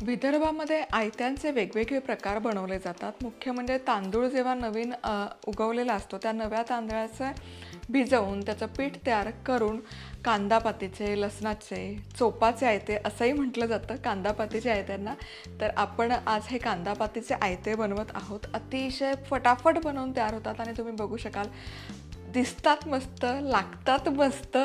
विदर्भामध्ये आयत्यांचे वेगवेगळे प्रकार बनवले जातात. मुख्य म्हणजे तांदूळ जेव्हा नवीन उगवलेला असतो त्या नव्या तांदळाचं भिजवून त्याचं पीठ तयार करून कांदापातीचे लसणाचे चोपाचे आयते असंही म्हटलं जातं कांदापातीचे आयत्यांना तर आपण आज हे कांदापातीचे आयते बनवत आहोत. अतिशय फटाफट बनवून तयार होतात आणि तुम्ही बघू शकाल. दिसतात मस्त लागतात मस्त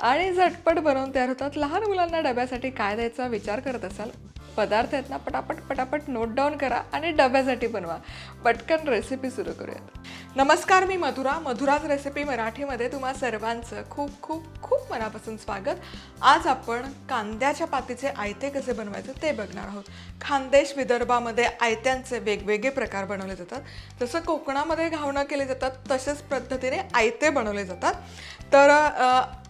आणि झटपट बनवून तयार होतात. लहान मुलांना डब्यासाठी काय द्यायचा विचार करत असाल? पदार्थ आहेत ना पटापट पटापट नोट डाऊन करा आणि डब्यासाठी बनवा. पटकन रेसिपी सुरू करूयात. नमस्कार मी मधुरा. मधुराज रेसिपी मराठीमध्ये तुम्हा सर्वांचं खूप खूप खूप मनापासून स्वागत. आज आपण कांद्याच्या पातीचे आयते कसे बनवायचे ते बघणार आहोत. खानदेश विदर्भामध्ये आयत्यांचे वेगवेगळे प्रकार बनवले जातात. जसं कोकणामध्ये घावणं केले जातात तशाच पद्धतीने आयते बनवले जातात. तर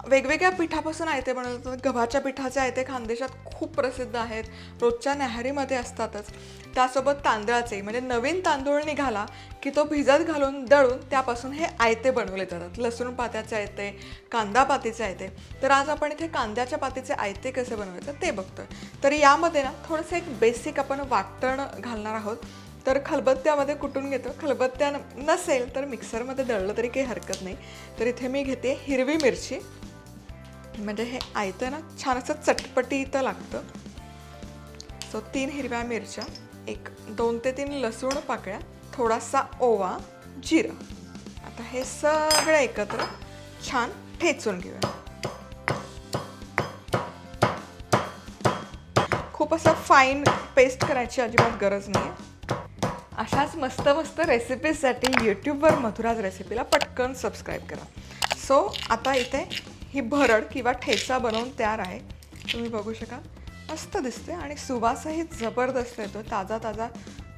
वेगवेगळ्या पिठापासून आयते बनवले गव्हाच्या पिठाचे आयते खानदेशात खूप प्रसिद्ध आहेत. रोजच्या न्याहारीमध्ये असतातच. त्यासोबत तांदळाचे म्हणजे नवीन तांदूळ निघाला की तो भिजत घालून दळून त्यापासून हे आयते बनवले जातात. लसूण पात्याचे आयते कांदा पातीचे आयते. तर आज आपण इथे कांद्याच्या पातीचे आयते कसे बनवायचं ते बघतो तर यामध्ये ना थोडंसं एक बेसिक आपण वाटण घालणार आहोत. तर खलबत्त्यामध्ये कुटून घेतो. खलबत्त्या नसेल तर मिक्सरमध्ये दळलं तरी काही हरकत नाही. तर इथे मी घेते हिरवी मिरची. म्हणजे हे आयतं ना छान असं चटपटी इथं लागतं. सो तीन हिरव्या मिरच्या एक दोन ते तीन लसूण पाकळ्या थोडासा ओवा जिरं. आता हे सगळं एकत्र छान ठेचून घेऊया. खूप असं फाईन पेस्ट करायची अजिबात गरज नाही अशाच मस्त मस्त रेसिपीजसाठी यूट्यूबवर मधुराज रेसिपीला पटकन सबस्क्राईब करा. सो आता इथे ही भरड किंवा ठेचा बनवून तयार आहे. तुम्ही बघू शकाल. मस्त दिसते आणि सुवासही जबरदस्त येतो. ताजा ताजा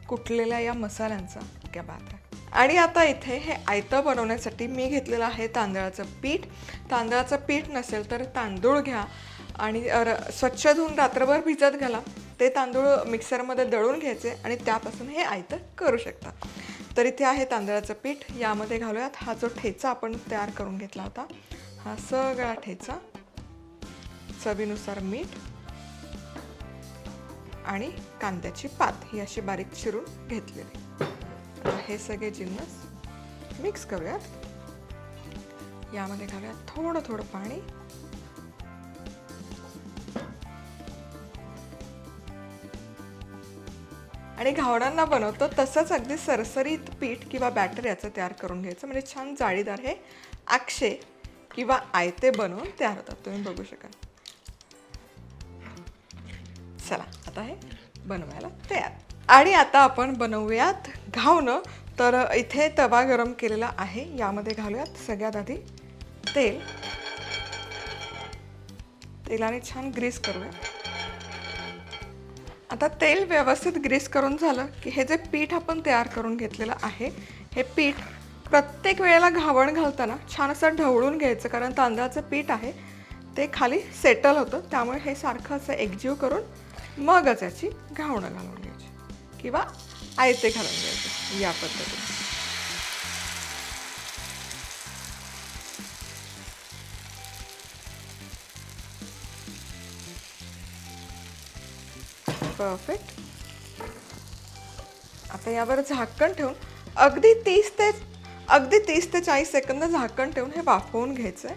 कुटलेल्या या मसाल्यांचा. क्या बात आहे आणि आता इथे हे आयतं बनवण्यासाठी मी घेतलेलं आहे तांदळाचं पीठ. तांदळाचं पीठ नसेल तर तांदूळ घ्या. आणि र- स्वच्छ धुवून रात्रभर भिजत घाला. ते तांदूळ मिक्सरमध्ये दळून घ्यायचे आणि त्यापासून हे आयतं करू शकता. तर इथे आहे तांदळाचं पीठ. यामध्ये घालूयात. हा जो ठेचा आपण तयार करून घेतला होता हा सगळा ठेचा चवीनुसार मीठ आणि कांद्याची पात ही अशी बारीक चिरून घेतलेली. हे सगळे जिन्नस मिक्स करूयात. यामध्ये घालूयात थोडं थोडं पाणी. आणि घावणांना बनवतो तसंच अगदी सरसरीत पीठ किंवा बॅटर याचं तयार करून घ्यायचं. म्हणजे छान जाळीदार हे आक्षे किंवा आयते बनवून तयार होतात. तुम्ही बघू शकाल. चला आता हे बनवायला तयार. आणि आता आपण बनवूयात घावणं. तर इथे तवा गरम केलेला आहे. यामध्ये घालूयात सगळ्यात आधी तेल. तेलाने छान ग्रीस करूया आता तेल व्यवस्थित ग्रीस करून झालं की हे जे पीठ आपण तयार करून घेतलेलं आहे हे पीठ प्रत्येक वेळेला घावण घालताना छान असं ढवळून घ्यायचं कारण तांदळाचं पीठ आहे ते खाली सेटल होतं त्यामुळे हे सारखं असं एकजीव करून मगच याची घावणं घालून घ्यायची किंवा आयते घालून घ्यायचे या पद्धतीने. परफेक्ट आता यावर झाकण ठेवून अगदी तीस ते अगदी तीस ते चाळीस सेकंद झाकण ठेवून हे वाफवून घ्यायचं आहे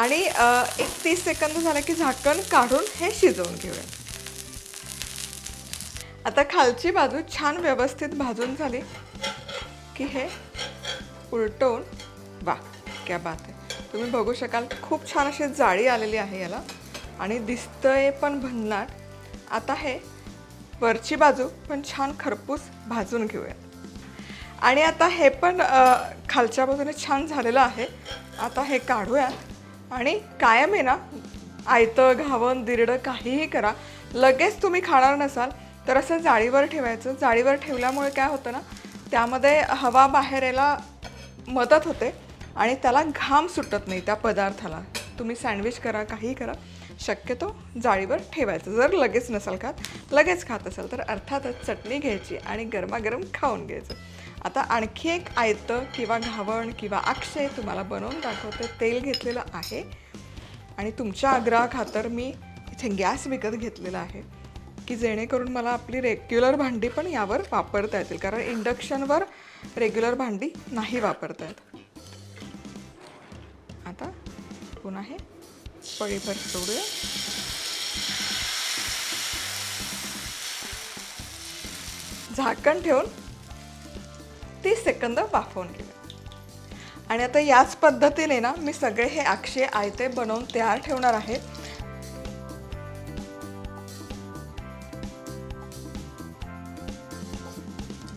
आणि एक तीस सेकंद झालं की झाकण काढून हे शिजवून घेऊया. आता खालची बाजू छान व्यवस्थित भाजून झाली की हे उलटवून वा क्या बात आहे. तुम्ही बघू शकाल खूप छान अशी जाळी आलेली आहे याला. आणि दिसतंय पण भन्नाट. आता हे वरची बाजू पण छान खरपूस भाजून घेऊया. आणि आता हे पण खालच्या बाजूने छान झालेलं आहे. आता हे काढूयात आणि कायम आहे ना आयतं घावन दिरडं काहीही करा. लगेच तुम्ही खाणार नसाल तर असं जाळीवर ठेवायचं. जाळीवर ठेवल्यामुळे काय होतं ना त्यामध्ये हवा बाहेर यायला मदत होते आणि त्याला घाम सुटत नाही त्या पदार्थाला. तुम्ही सँडविच करा काहीही करा. शक्यतो जाळीवर ठेवायचं. जर लगेच नसाल खात लगेच खात असेल तर अर्थातच चटणी घ्यायची आणि गरमागरम खाऊन घ्यायचं. आता आणखी एक आयतं किंवा घावण किंवा अक्षय तुम्हाला बनवून दाखवते. तेल घेतलेलं आहे आणि तुमच्या आग्रहाखातर मी इथे गॅस विकत घेतलेला आहे की जेणेकरून मला आपली रेग्युलर भांडी पण यावर वापरता येतील. कारण इंडक्शनवर रेग्युलर भांडी नाही वापरता येत. आता पुन्हा हे पळीभर सोडूया झाकण ठेवून तीस सेकंद वाफवून घेऊया आणि आता याच पद्धतीने ना मी सगळे हे अक्षय आयते बनवून तयार ठेवणार आहेत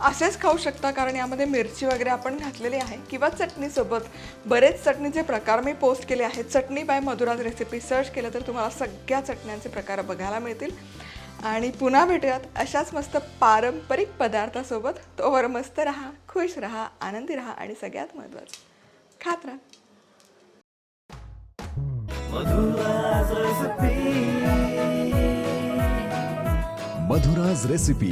असेच खाऊ शकता कारण यामध्ये मिरची वगैरे आपण घातलेली आहे किंवा चटणीसोबत. बरेच चटणीचे प्रकार मी पोस्ट केले आहेत. Chutney by Madhura's recipe search केलं तर तुम्हाला सगळ्या चटण्यांचे प्रकार बघायला मिळतील. आणि पुन्हा भेटूयात अशाच मस्त पारंपरिक पदार्थासोबत. तोवर मस्त राहा खुश राहा आनंदी राहा आणि सगळ्यात महत्त्वाचं खात राहा. मधुराज रेसिपी